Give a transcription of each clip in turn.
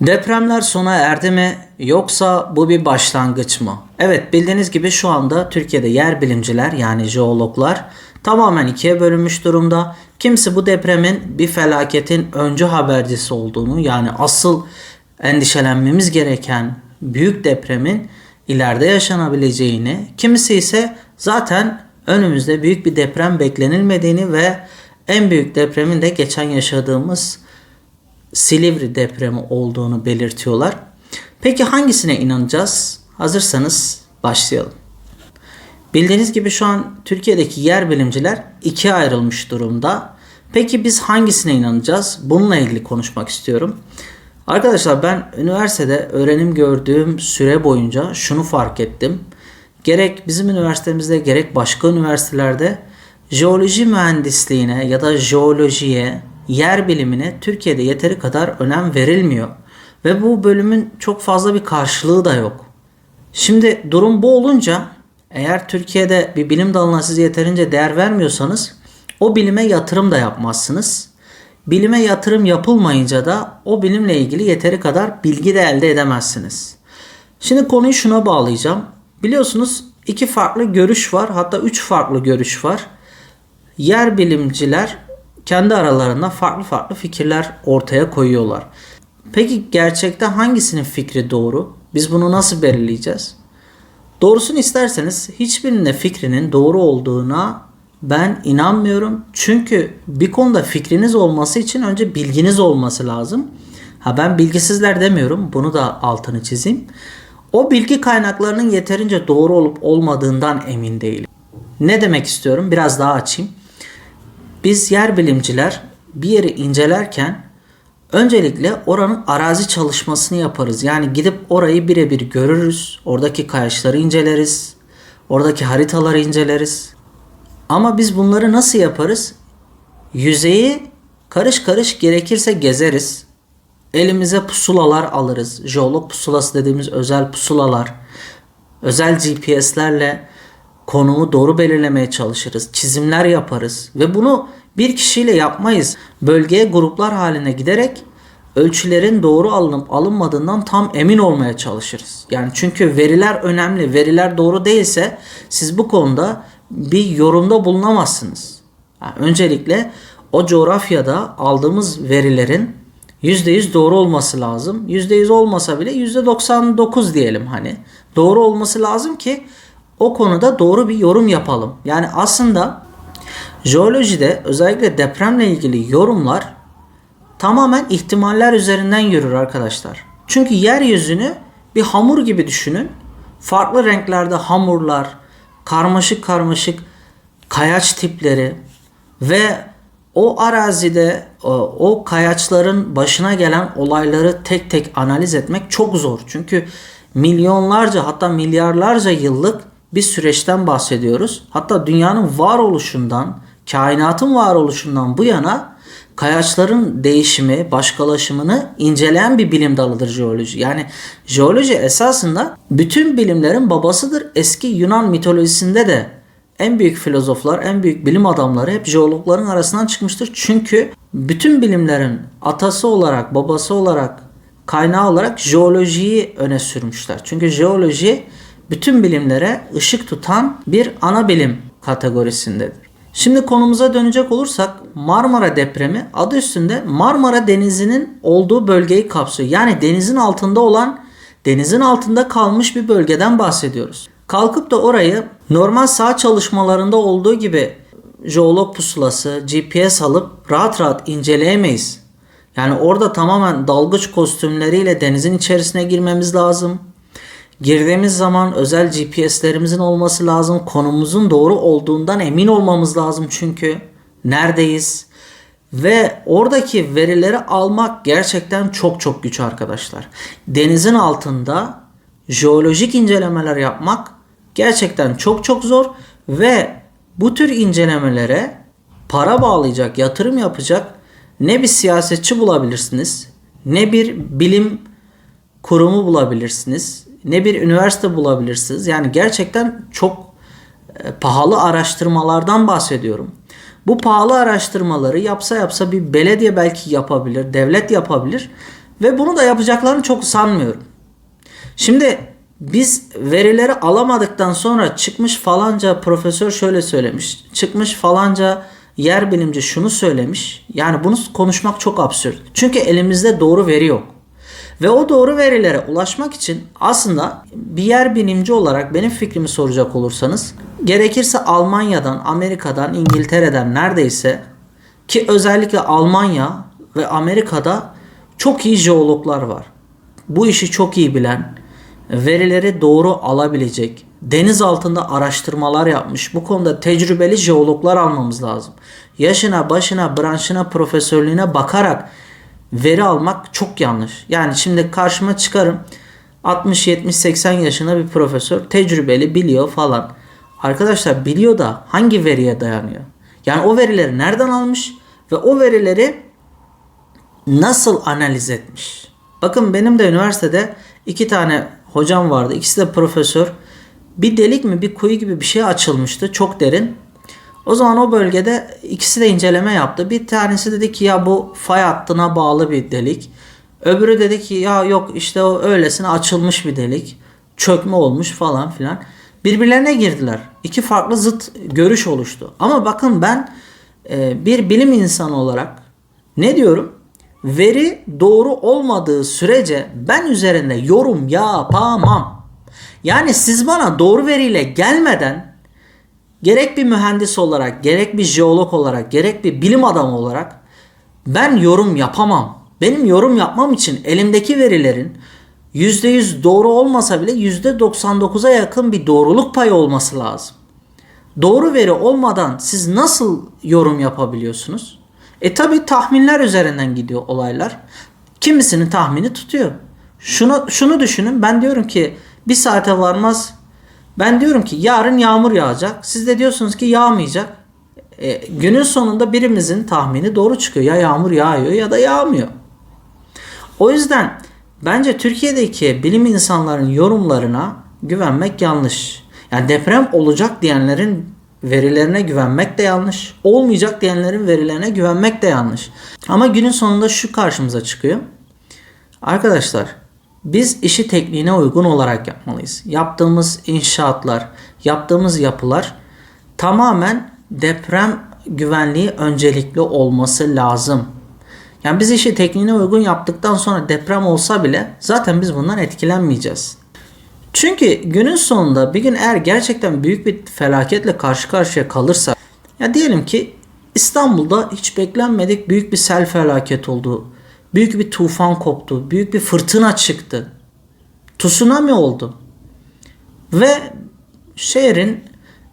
Depremler sona erdi mi yoksa bu bir başlangıç mı? Evet bildiğiniz gibi şu anda Türkiye'de yer bilimciler yani jeologlar tamamen ikiye bölünmüş durumda. Kimisi bu depremin bir felaketin öncü habercisi olduğunu yani asıl endişelenmemiz gereken büyük depremin ileride yaşanabileceğini, kimisi ise zaten önümüzde büyük bir deprem beklenilmediğini ve en büyük depremin de geçen yaşadığımız Silivri depremi olduğunu belirtiyorlar. Peki hangisine inanacağız? Hazırsanız başlayalım. Bildiğiniz gibi şu an Türkiye'deki yer bilimciler ikiye ayrılmış durumda. Peki biz hangisine inanacağız? Bununla ilgili konuşmak istiyorum. Arkadaşlar ben üniversitede öğrenim gördüğüm süre boyunca şunu fark ettim. Gerek bizim üniversitemizde gerek başka üniversitelerde jeoloji mühendisliğine ya da jeolojiye, yer bilimine Türkiye'de yeteri kadar önem verilmiyor. Ve bu bölümün çok fazla bir karşılığı da yok. Şimdi durum bu olunca eğer Türkiye'de bir bilim dalına siz yeterince değer vermiyorsanız o bilime yatırım da yapmazsınız. Bilime yatırım yapılmayınca da o bilimle ilgili yeteri kadar bilgi de elde edemezsiniz. Şimdi konuyu şuna bağlayacağım. Biliyorsunuz iki farklı görüş var hatta üç farklı görüş var. Yer bilimciler kendi aralarında farklı farklı fikirler ortaya koyuyorlar. Peki gerçekte hangisinin fikri doğru? Biz bunu nasıl belirleyeceğiz? Doğrusunu isterseniz hiçbirinin de fikrinin doğru olduğuna ben inanmıyorum. Çünkü bir konuda fikriniz olması için önce bilginiz olması lazım. Ha ben bilgisizler demiyorum. Bunu da altını çizeyim. O bilgi kaynaklarının yeterince doğru olup olmadığından emin değilim. Ne demek istiyorum? Biraz daha açayım. Biz yer bilimciler bir yeri incelerken öncelikle oranın arazi çalışmasını yaparız. Yani gidip orayı birebir görürüz. Oradaki kayaçları inceleriz. Oradaki haritaları inceleriz. Ama biz bunları nasıl yaparız? Yüzeyi karış karış gerekirse gezeriz. Elimize pusulalar alırız. Jeolog pusulası dediğimiz özel pusulalar. Özel GPS'lerle konumu doğru belirlemeye çalışırız. Çizimler yaparız ve bunu bir kişiyle yapmayız. Bölgeye gruplar haline giderek ölçülerin doğru alınıp alınmadığından tam emin olmaya çalışırız. Yani çünkü veriler önemli. Veriler doğru değilse siz bu konuda bir yorumda bulunamazsınız. Yani öncelikle o coğrafyada aldığımız verilerin %100 doğru olması lazım. %100 olmasa bile %99 diyelim hani. Doğru olması lazım ki o konuda doğru bir yorum yapalım. Yani aslında jeolojide özellikle depremle ilgili yorumlar tamamen ihtimaller üzerinden yürür arkadaşlar. Çünkü yeryüzünü bir hamur gibi düşünün. Farklı renklerde hamurlar, karmaşık karmaşık kayaç tipleri ve o arazide o kayaçların başına gelen olayları tek tek analiz etmek çok zor. Çünkü milyonlarca hatta milyarlarca yıllık bir süreçten bahsediyoruz. Hatta dünyanın varoluşundan, kainatın varoluşundan bu yana kayaçların değişimi, başkalaşımını inceleyen bir bilim dalıdır jeoloji. Yani jeoloji esasında bütün bilimlerin babasıdır. Eski Yunan mitolojisinde de en büyük filozoflar, en büyük bilim adamları hep jeologların arasından çıkmıştır. Çünkü bütün bilimlerin atası olarak, babası olarak, kaynağı olarak jeolojiyi öne sürmüşler. Çünkü jeoloji bütün bilimlere ışık tutan bir ana bilim kategorisindedir. Şimdi konumuza dönecek olursak Marmara depremi adı üstünde Marmara Denizi'nin olduğu bölgeyi kapsıyor. Yani denizin altında olan, denizin altında kalmış bir bölgeden bahsediyoruz. Kalkıp da orayı normal sağ çalışmalarında olduğu gibi jeolog pusulası, GPS alıp rahat rahat inceleyemeyiz. Yani orada tamamen dalgıç kostümleriyle denizin içerisine girmemiz lazım. Girdiğimiz zaman özel GPS'lerimizin olması lazım. Konumuzun doğru olduğundan emin olmamız lazım çünkü. Neredeyiz? Ve oradaki verileri almak gerçekten çok çok güç arkadaşlar. Denizin altında jeolojik incelemeler yapmak gerçekten çok çok zor ve bu tür incelemelere para bağlayacak, yatırım yapacak ne bir siyasetçi bulabilirsiniz, ne bir bilim kurumu bulabilirsiniz, ne bir üniversite bulabilirsiniz. Yani gerçekten çok e, pahalı araştırmalardan bahsediyorum. Bu pahalı araştırmaları yapsa yapsa bir belediye belki yapabilir, devlet yapabilir Ve bunu da yapacaklarını çok sanmıyorum. Şimdi biz verileri alamadıktan sonra çıkmış falanca profesör şöyle söylemiş. Çıkmış falanca yer bilimci şunu söylemiş. Yani bunu konuşmak çok absürt. Çünkü elimizde doğru veri yok. Ve o doğru verilere ulaşmak için aslında bir yer bilimci olarak benim fikrimi soracak olursanız gerekirse Almanya'dan, Amerika'dan, İngiltere'den neredeyse ki özellikle Almanya ve Amerika'da çok iyi jeologlar var. Bu işi çok iyi bilen, verileri doğru alabilecek, deniz altında araştırmalar yapmış, bu konuda tecrübeli jeologlar almamız lazım. Yaşına, başına, branşına, profesörlüğüne bakarak veri almak çok yanlış. Yani şimdi karşıma çıkarım 60 70 80 yaşında bir profesör tecrübeli biliyor falan. Arkadaşlar biliyor da hangi veriye dayanıyor? Yani o verileri nereden almış ve o verileri nasıl analiz etmiş? Bakın benim de üniversitede iki tane hocam vardı. İkisi de profesör. Bir delik mi bir kuyu gibi bir şey açılmıştı. Çok derin. O zaman o bölgede ikisi de inceleme yaptı. Bir tanesi dedi ki ya bu fay hattına bağlı bir delik. Öbürü dedi ki ya yok işte o öylesine açılmış bir delik. Çökme olmuş falan filan. Birbirlerine girdiler. İki farklı zıt görüş oluştu. Ama bakın ben e, bir bilim insanı olarak ne diyorum? Veri doğru olmadığı sürece ben üzerinde yorum yapamam. Yani siz bana doğru veriyle gelmeden gerek bir mühendis olarak, gerek bir jeolog olarak, gerek bir bilim adamı olarak ben yorum yapamam. Benim yorum yapmam için elimdeki verilerin %100 doğru olmasa bile %99'a yakın bir doğruluk payı olması lazım. Doğru veri olmadan siz nasıl yorum yapabiliyorsunuz? E tabi tahminler üzerinden gidiyor olaylar. Kimisinin tahmini tutuyor. Şunu, şunu düşünün ben diyorum ki bir saate varmaz ben diyorum ki yarın yağmur yağacak. Siz de diyorsunuz ki yağmayacak. E, günün sonunda birimizin tahmini doğru çıkıyor. Ya yağmur yağıyor ya da yağmıyor. O yüzden bence Türkiye'deki bilim insanların yorumlarına güvenmek yanlış. Yani deprem olacak diyenlerin verilerine güvenmek de yanlış. Olmayacak diyenlerin verilerine güvenmek de yanlış. Ama günün sonunda şu karşımıza çıkıyor. Arkadaşlar biz işi tekniğine uygun olarak yapmalıyız. Yaptığımız inşaatlar, yaptığımız yapılar tamamen deprem güvenliği öncelikli olması lazım. Yani biz işi tekniğine uygun yaptıktan sonra deprem olsa bile zaten biz bundan etkilenmeyeceğiz. Çünkü günün sonunda bir gün eğer gerçekten büyük bir felaketle karşı karşıya kalırsa ya diyelim ki İstanbul'da hiç beklenmedik büyük bir sel felaket oldu. Büyük bir tufan koptu. Büyük bir fırtına çıktı. Tsunami oldu. Ve şehrin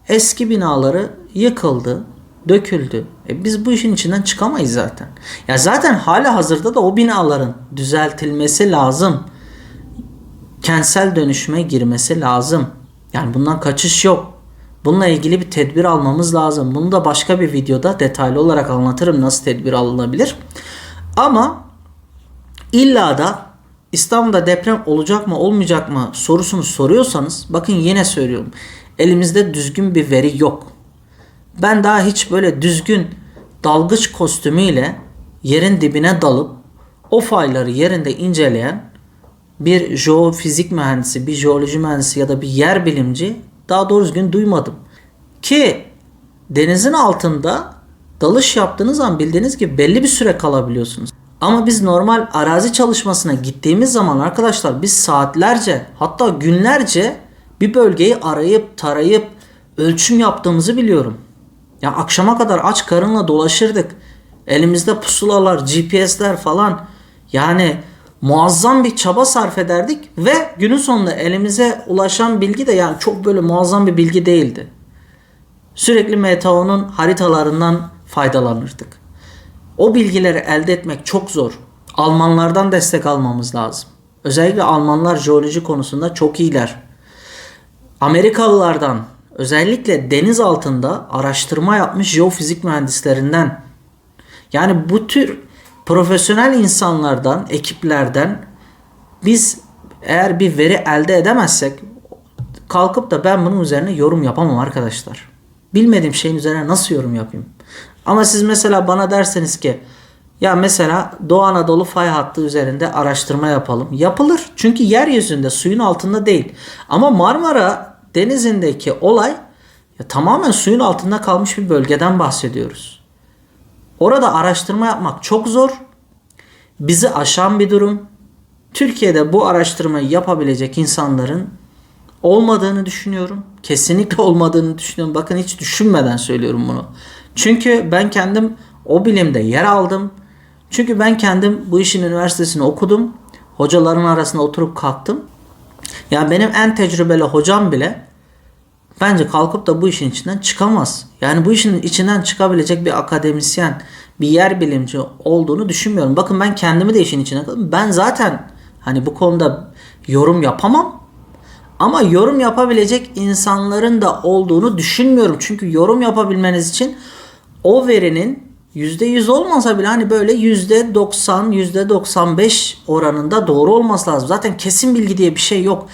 eski binaları yıkıldı, döküldü. E biz bu işin içinden çıkamayız zaten. Ya zaten hala hazırda da o binaların düzeltilmesi lazım. Kentsel dönüşüme girmesi lazım. Yani bundan kaçış yok. Bununla ilgili bir tedbir almamız lazım. Bunu da başka bir videoda detaylı olarak anlatırım nasıl tedbir alınabilir. Ama İlla da İstanbul'da deprem olacak mı olmayacak mı sorusunu soruyorsanız bakın yine söylüyorum. Elimizde düzgün bir veri yok. Ben daha hiç böyle düzgün dalgıç kostümüyle yerin dibine dalıp o fayları yerinde inceleyen bir jeofizik mühendisi, bir jeoloji mühendisi ya da bir yer bilimci daha doğru düzgün duymadım. Ki denizin altında dalış yaptığınız zaman bildiğiniz gibi belli bir süre kalabiliyorsunuz. Ama biz normal arazi çalışmasına gittiğimiz zaman arkadaşlar biz saatlerce hatta günlerce bir bölgeyi arayıp tarayıp ölçüm yaptığımızı biliyorum. Ya akşama kadar aç karınla dolaşırdık. Elimizde pusulalar, GPS'ler falan. Yani muazzam bir çaba sarf ederdik ve günün sonunda elimize ulaşan bilgi de yani çok böyle muazzam bir bilgi değildi. Sürekli MTO'nun haritalarından faydalanırdık. O bilgileri elde etmek çok zor. Almanlardan destek almamız lazım. Özellikle Almanlar jeoloji konusunda çok iyiler. Amerikalılardan özellikle deniz altında araştırma yapmış jeofizik mühendislerinden yani bu tür profesyonel insanlardan, ekiplerden biz eğer bir veri elde edemezsek kalkıp da ben bunun üzerine yorum yapamam arkadaşlar. Bilmediğim şeyin üzerine nasıl yorum yapayım? Ama siz mesela bana derseniz ki Ya mesela Doğu Anadolu fay hattı üzerinde araştırma yapalım. Yapılır. Çünkü yeryüzünde suyun altında değil. Ama Marmara Denizi'ndeki olay ya tamamen suyun altında kalmış bir bölgeden bahsediyoruz. Orada araştırma yapmak çok zor. Bizi aşan bir durum. Türkiye'de bu araştırmayı yapabilecek insanların olmadığını düşünüyorum. Kesinlikle olmadığını düşünüyorum. Bakın hiç düşünmeden söylüyorum bunu. Çünkü ben kendim o bilimde yer aldım. Çünkü ben kendim bu işin üniversitesini okudum. Hocaların arasında oturup kalktım. Yani benim en tecrübeli hocam bile bence kalkıp da bu işin içinden çıkamaz. Yani bu işin içinden çıkabilecek bir akademisyen, bir yer bilimci olduğunu düşünmüyorum. Bakın ben kendimi de işin içine koydum. Ben zaten hani bu konuda yorum yapamam. Ama yorum yapabilecek insanların da olduğunu düşünmüyorum. Çünkü yorum yapabilmeniz için o verinin %100 olmasa bile hani böyle %90, %95 oranında doğru olması lazım. Zaten kesin bilgi diye bir şey yok.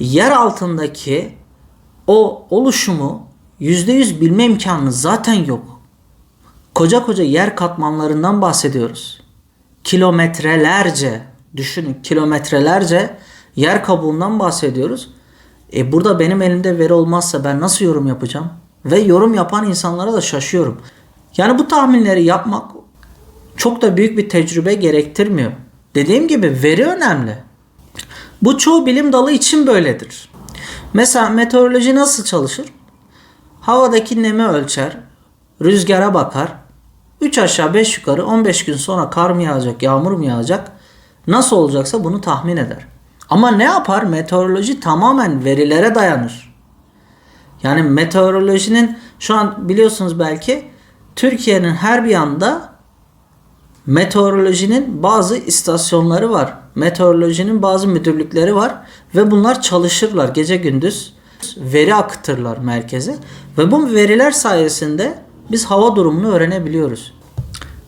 Yer altındaki o oluşumu %100 bilme imkanınız zaten yok. Koca koca yer katmanlarından bahsediyoruz. Kilometrelerce, düşünün kilometrelerce yer kabuğundan bahsediyoruz. E burada benim elimde veri olmazsa ben nasıl yorum yapacağım? Ve yorum yapan insanlara da şaşıyorum. Yani bu tahminleri yapmak çok da büyük bir tecrübe gerektirmiyor. Dediğim gibi veri önemli. Bu çoğu bilim dalı için böyledir. Mesela meteoroloji nasıl çalışır? Havadaki nemi ölçer, rüzgara bakar. 3 aşağı 5 yukarı 15 gün sonra kar mı yağacak, yağmur mu yağacak? Nasıl olacaksa bunu tahmin eder. Ama ne yapar? Meteoroloji tamamen verilere dayanır. Yani meteorolojinin şu an biliyorsunuz belki Türkiye'nin her bir yanda meteorolojinin bazı istasyonları var. Meteorolojinin bazı müdürlükleri var ve bunlar çalışırlar gece gündüz veri akıtırlar merkeze ve bu veriler sayesinde biz hava durumunu öğrenebiliyoruz.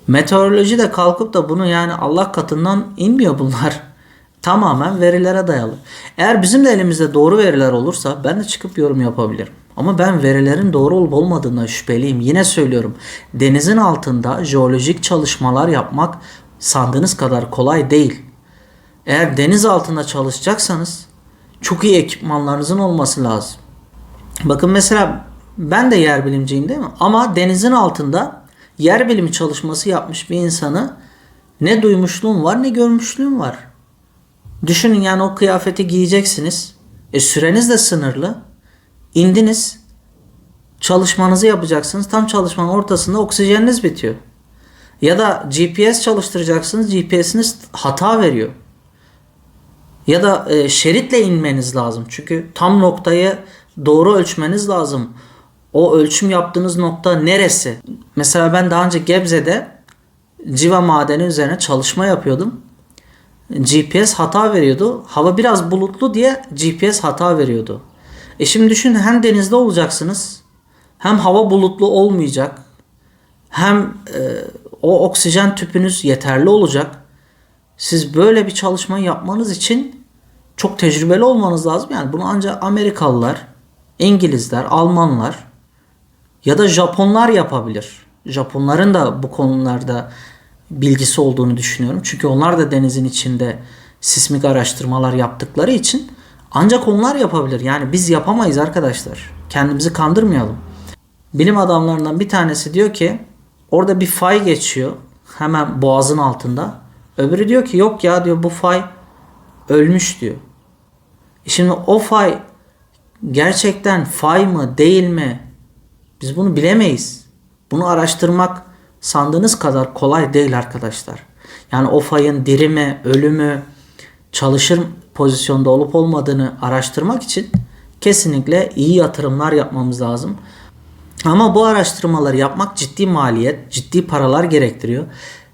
Meteoroloji de kalkıp da bunu yani Allah katından inmiyor bunlar. Tamamen verilere dayalı. Eğer bizim de elimizde doğru veriler olursa ben de çıkıp yorum yapabilirim. Ama ben verilerin doğru olup olmadığına şüpheliyim. Yine söylüyorum. Denizin altında jeolojik çalışmalar yapmak sandığınız kadar kolay değil. Eğer deniz altında çalışacaksanız çok iyi ekipmanlarınızın olması lazım. Bakın mesela ben de yer bilimciyim değil mi? Ama denizin altında yer bilimi çalışması yapmış bir insanı ne duymuşluğum var ne görmüşlüğüm var. Düşünün yani o kıyafeti giyeceksiniz. E süreniz de sınırlı. İndiniz. Çalışmanızı yapacaksınız. Tam çalışmanın ortasında oksijeniniz bitiyor. Ya da GPS çalıştıracaksınız. GPS'iniz hata veriyor. Ya da e, şeritle inmeniz lazım. Çünkü tam noktayı doğru ölçmeniz lazım. O ölçüm yaptığınız nokta neresi? Mesela ben daha önce Gebze'de civa madeni üzerine çalışma yapıyordum. GPS hata veriyordu. Hava biraz bulutlu diye GPS hata veriyordu. E şimdi düşün hem denizde olacaksınız hem hava bulutlu olmayacak hem e, o oksijen tüpünüz yeterli olacak. Siz böyle bir çalışma yapmanız için çok tecrübeli olmanız lazım. Yani bunu ancak Amerikalılar, İngilizler, Almanlar ya da Japonlar yapabilir. Japonların da bu konularda bilgisi olduğunu düşünüyorum. Çünkü onlar da denizin içinde sismik araştırmalar yaptıkları için ancak onlar yapabilir. Yani biz yapamayız arkadaşlar. Kendimizi kandırmayalım. Bilim adamlarından bir tanesi diyor ki orada bir fay geçiyor hemen boğazın altında. Öbürü diyor ki yok ya diyor bu fay ölmüş diyor. E şimdi o fay gerçekten fay mı değil mi biz bunu bilemeyiz. Bunu araştırmak sandığınız kadar kolay değil arkadaşlar. Yani o fayın diri mi, ölü mü, çalışır pozisyonda olup olmadığını araştırmak için kesinlikle iyi yatırımlar yapmamız lazım. Ama bu araştırmaları yapmak ciddi maliyet, ciddi paralar gerektiriyor.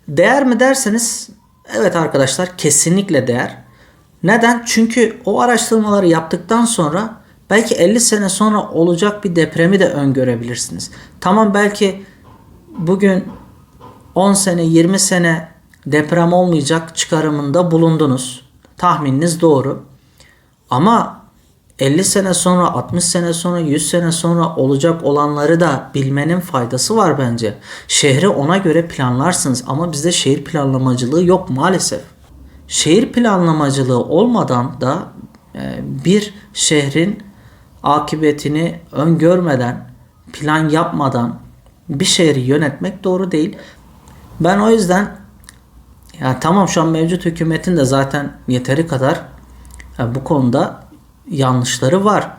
Değer mi derseniz evet arkadaşlar kesinlikle değer. Neden? Çünkü o araştırmaları yaptıktan sonra belki 50 sene sonra olacak bir depremi de öngörebilirsiniz. Tamam belki bugün 10 sene 20 sene deprem olmayacak çıkarımında bulundunuz. Tahmininiz doğru. Ama 50 sene sonra, 60 sene sonra, 100 sene sonra olacak olanları da bilmenin faydası var bence. Şehri ona göre planlarsınız ama bizde şehir planlamacılığı yok maalesef. Şehir planlamacılığı olmadan da e, bir şehrin akıbetini öngörmeden, plan yapmadan bir şehri yönetmek doğru değil. Ben o yüzden ya tamam şu an mevcut hükümetin de zaten yeteri kadar ya bu konuda yanlışları var.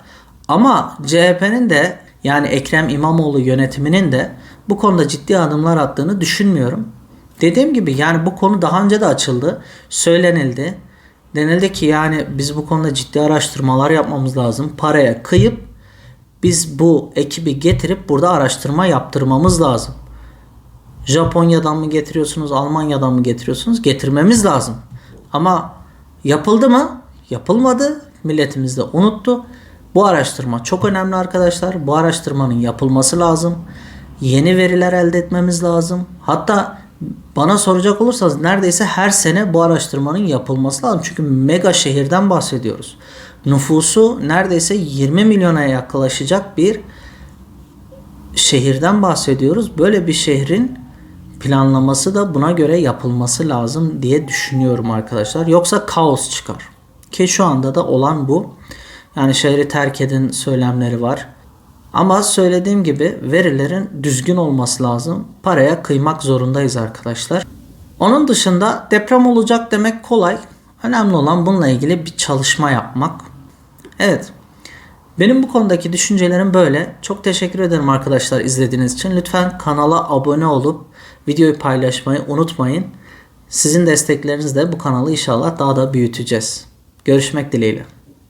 Ama CHP'nin de yani Ekrem İmamoğlu yönetiminin de bu konuda ciddi adımlar attığını düşünmüyorum. Dediğim gibi yani bu konu daha önce de açıldı. Söylenildi. Denildi ki yani biz bu konuda ciddi araştırmalar yapmamız lazım. Paraya kıyıp biz bu ekibi getirip burada araştırma yaptırmamız lazım. Japonya'dan mı getiriyorsunuz, Almanya'dan mı getiriyorsunuz? Getirmemiz lazım. Ama yapıldı mı? Yapılmadı. Milletimiz de unuttu. Bu araştırma çok önemli arkadaşlar. Bu araştırmanın yapılması lazım. Yeni veriler elde etmemiz lazım. Hatta bana soracak olursanız neredeyse her sene bu araştırmanın yapılması lazım. Çünkü mega şehirden bahsediyoruz. Nüfusu neredeyse 20 milyona yaklaşacak bir şehirden bahsediyoruz. Böyle bir şehrin planlaması da buna göre yapılması lazım diye düşünüyorum arkadaşlar. Yoksa kaos çıkar. Ki şu anda da olan bu. Yani şehri terk edin söylemleri var. Ama söylediğim gibi verilerin düzgün olması lazım. Paraya kıymak zorundayız arkadaşlar. Onun dışında deprem olacak demek kolay. Önemli olan bununla ilgili bir çalışma yapmak. Evet. Benim bu konudaki düşüncelerim böyle. Çok teşekkür ederim arkadaşlar izlediğiniz için. Lütfen kanala abone olup videoyu paylaşmayı unutmayın. Sizin desteklerinizle bu kanalı inşallah daha da büyüteceğiz. Görüşmek dileğiyle.